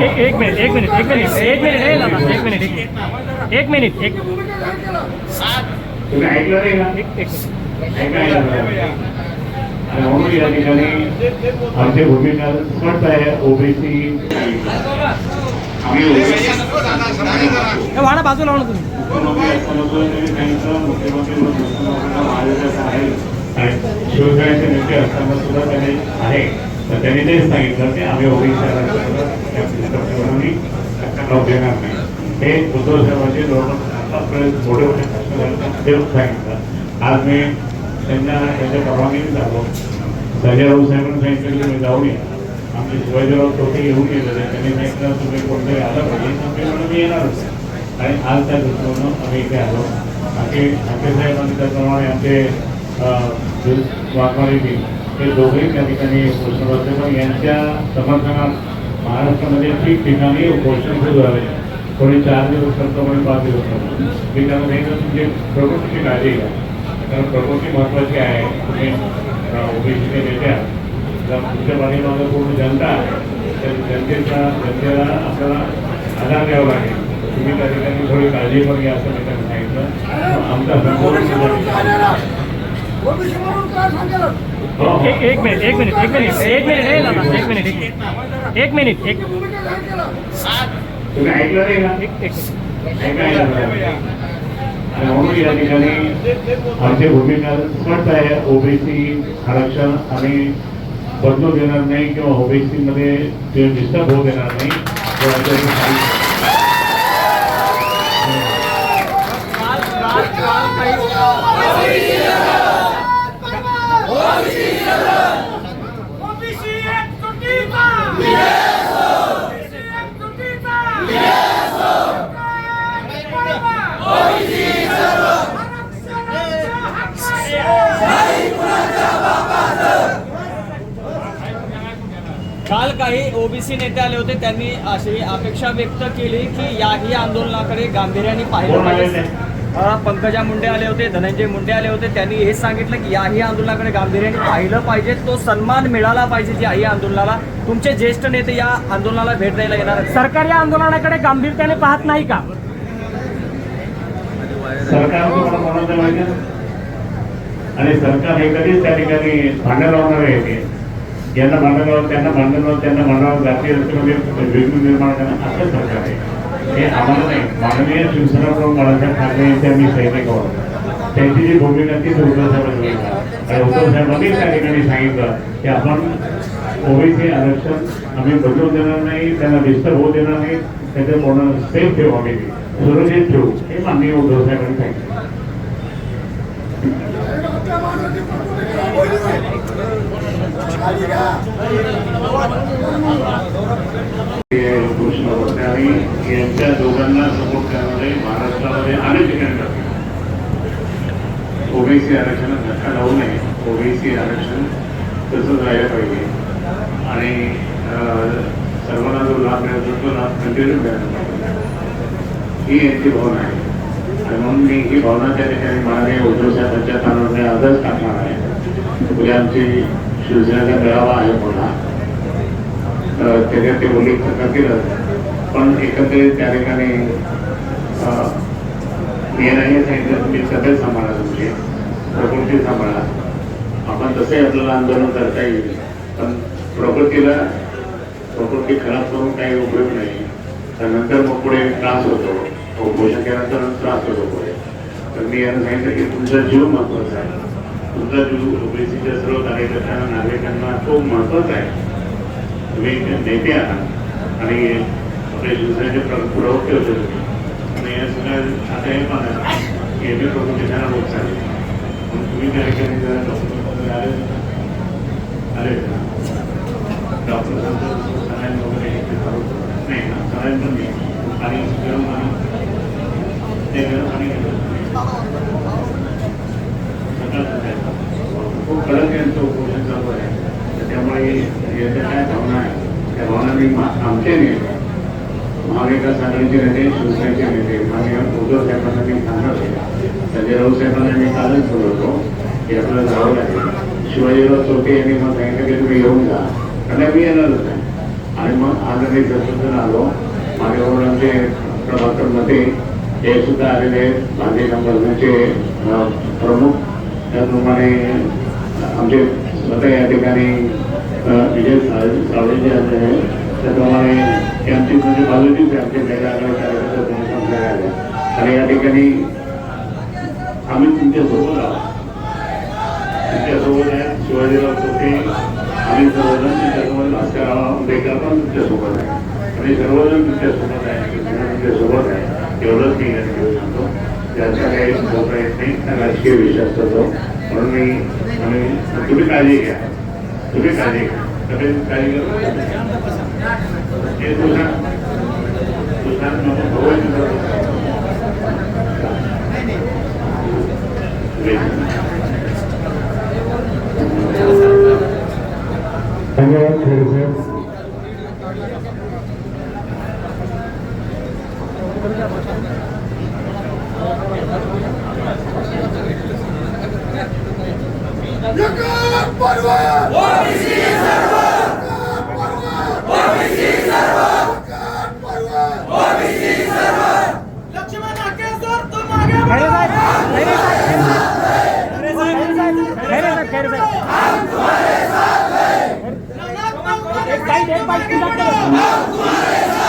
एक एक मिनिट एक मिनिट एक मिनिट एक मिनिट एक मिनिट. एक मिनिट एक म्हणून या ठिकाणी आमची भूमिका स्पष्ट आहे ओबीसी. आम्ही ओबीसी. वाडा बाजूला लावून तुम्ही. मुख्यमंत्री आणि शिवसेनेचे नेते असताना सुद्धा त्यांनी आहे. तर त्यांनी तेच सांगितलं की आम्ही ओबीसी आरक्षणाला देणार नाही? हे उद्धव साहेबांचे जवळपास मोठे मोठे ते सांगितलं. आज मी त्यांना त्यांच्या परवानगीने झालो संजयराव साहेबांनी सांगितलं की मी जाऊन या. आमचे शिवाजीराव टोटे येऊन गेलेले त्यांनी सांगितलं तुम्ही कोणतरी आलं पाहिजे. आम्ही म्हणून मी येणारच आणि आज त्या दृष्टीनं आम्ही इथे आलो. बाकी ठाकरे साहेबांनी त्याप्रमाणे आमचे वाघमारे टीम हे दोघेही त्या ठिकाणी उपोषण होते पण यांच्या समर्थनात महाराष्ट्रामध्ये ठिकठिकाणी उपोषण सुरू झाले. कोणी चार दिवस करतो कोणी पाच दिवस करतो मी सांगितलं तुमची प्रकृतीची काळजी घ्या. कारण प्रकृती महत्त्वाची आहे. तुम्ही ओबीसीचे नेते आहात जर तुमच्या पाठीमागं पूर्ण जनता आहे तर जनतेचा जनतेला आपल्याला आधार द्यावा लागेल. तुम्ही त्या ठिकाणी थोडी काळजी पण घ्या असं मी त्यांना सांगितलं. आमचा ओबीसी म्हणून काय सांगेल एक एक मिनिट एक मिनिट एक मिनिट एक मिनिट हे दादा एक मिनिट एक एक मिनिट एक भूमिका जाहीर केलं तुम्ही ऐकलं नाही का एक एक आणि म्हणून या ठिकाणी आमची भूमिका स्पष्ट आहे ओबीसी आरक्षण आम्ही बदलू देणार नाही किंवा ओबीसी मध्ये ते डिस्टर्ब होऊ देणार नाही आमचं एक स्थायिक- ओबीसी एक चुकीचा ओबीसी एक चुकीचा काल काही ओबीसी नेते आले होते त्यांनी अशी अपेक्षा व्यक्त केली की याही आंदोलनाकडे गांभीर्याने पाहिलं पाहिजे. पंकजा मुंडे आले होते धनंजय मुंडे आले होते त्यांनी हे सांगितलं की याही आंदोलनाकडे गांभीर्याने पाहिलं पाहिजे तो सन्मान मिळाला पाहिजे याही आंदोलनाला तुमचे ज्येष्ठ नेते या आंदोलनाला भेट द्यायला येणार आहेत. सरकार या आंदोलनाकडे गांभीर्याने पाहत नाही का? आणि सरकार हे कधीच त्या ठिकाणी भांडण लावणार आहे ते यांना भांडण लावून त्यांना भांडण लावून त्यांना भांडण जातीय रचनेमध्ये वेगळी निर्माण करणं असं सरकार आहे हे आम्हाला नाही माननीय शिवसेनाप्रमुख बाळासाहेब ठाकरे यांच्या मी सैनिक आहोत. त्यांची जी भूमिका ती उद्धव साहेबांनी आणि उद्धव साहेबांनी त्या ठिकाणी सांगितलं की आपण ओबीसी आरक्षण आम्ही बदलू देणार नाही त्यांना डिस्टर्ब होऊ देणार नाही त्याचं पूर्ण सेफ ठेवू आम्ही. सुरक्षित ठेवू. हे माननीय उद्धव साहेबांनी सांगितलं. कृष्ण आणि यांच्या दोघांना सपोर्ट करणारे महाराष्ट्रामध्ये अनेक ठिकाणी ओबीसी आरक्षणात धक्का लावू नये. ओबीसी आरक्षण तसंच राहिलं पाहिजे. आणि सर्वांना जो लाभ मिळतो तो लाभ कंटिन्यू मिळाला पाहिजे. ही यांची भावना आहे. आणि म्हणून मी ही भावना त्या ठिकाणी म्हणाले उद्धव साहेबांच्या कानावर आजच टाकणार आहे. उद्या आमची शिवसेनेचा मेळावा आहे पुन्हा त्याच्यात ते उल्लेख करतीलच पण एकंदरीत त्या ठिकाणी अ, नाही सांगितलं तुम्ही सगळे सांभाळा तुमची प्रकृती सांभाळा. आपण तसंही आपल्याला आंदोलन करता येईल पण प्रकृतीला प्रकृती खराब करून काही उपयोग नाही. त्यानंतर मग पुढे त्रास होतो. उपोषण केल्यानंतर त्रास होतो पुढे. तर मी यांना सांगितलं की तुमचा जीव महत्त्वाचा आहे. तुमचा जीव ओबीसीच्या सर्व कार्यकर्त्यांना नागरिकांना तो महत्त्वाचा आहे. तुम्ही नेते आहात. आणि आपल्या शिवसेनेचे प्र- प्रवक्ते होते तुम्ही आणि या सगळ्या आता हे पण आहे की एम ए प्रकृती त्यांना होत चालली म्हणून तुम्ही त्या ठिकाणी जरा डॉक्टर आले आले का डॉक्टर सगळ्यांनी वगैरे हे ते चालू करा. नाही ना सगळ्यांनी पण नाही आणि गरम पाणी ते गरम पाणी घेतलं सकाळ संध्याकाळ. खूप कडक यांचं उपोषण चालू आहे तर त्यामुळे याच्या काय भावना आहे त्या भावना मी मा- आमचे नेते महाविकास आघाडीचे नेते शिवसेनेचे नेते माननीय उद्धव साहेबांना मी सांगत आहे. संजय राऊत साहेबांना मी कालच बोलवतो की आपल्याला जावं लागेल. शिवाजीराव चौके यांनी मला सांगितलं की तुम्ही येऊन जा. कारण मी येणारच नाही. आणि मग आज आम्ही दर्शन आलो माझ्या वडिलांचे प्रभाकर मते हे सुद्धा आलेले आहेत. भारतीय संघटनेचे प्रमुख. त्याचप्रमाणे आमचे स्वतः या ठिकाणी विजय साव- सावळेजी आले आहेत. त्याप्रमाणे हे आमची म्हणजे बाजूचीच आहे आमचे कार्यकर्ते आणि या ठिकाणी आम्ही तुमच्यासोबत आहोत. तुमच्यासोबत आहे शिवाजीराव चौके आम्ही सर्वजण तुमच्यासोबत आमच्या आंबेडकर पण तुमच्यासोबत आहे. आणि सर्वजण तुमच्यासोबत आहे तुमच्यासोबत आहे. एवढंच मी या ठिकाणी सांगतो. त्याचा काही मोठा येत नाही हा राजकीय विषय असतो तो. म्हणून मी आम्ही तुम्ही काळजी घ्या. तुम्ही काळजी घ्या. तब्येत काळजी घ्या हे तू सांग तू सांग नको भगवान धन्यवाद खैरे साहेब जगत पर्व ओबीसी सर्व जगत पर्व ओबीसी सर्व जगत पर्व ओबीसी सर्व लक्ष्मण केसर तुम आगे खैरे साहेब खैरे साहेब खैरे साहेब खैरे साहेब खैरे साहेब एक साइड एक बाइक की बात करो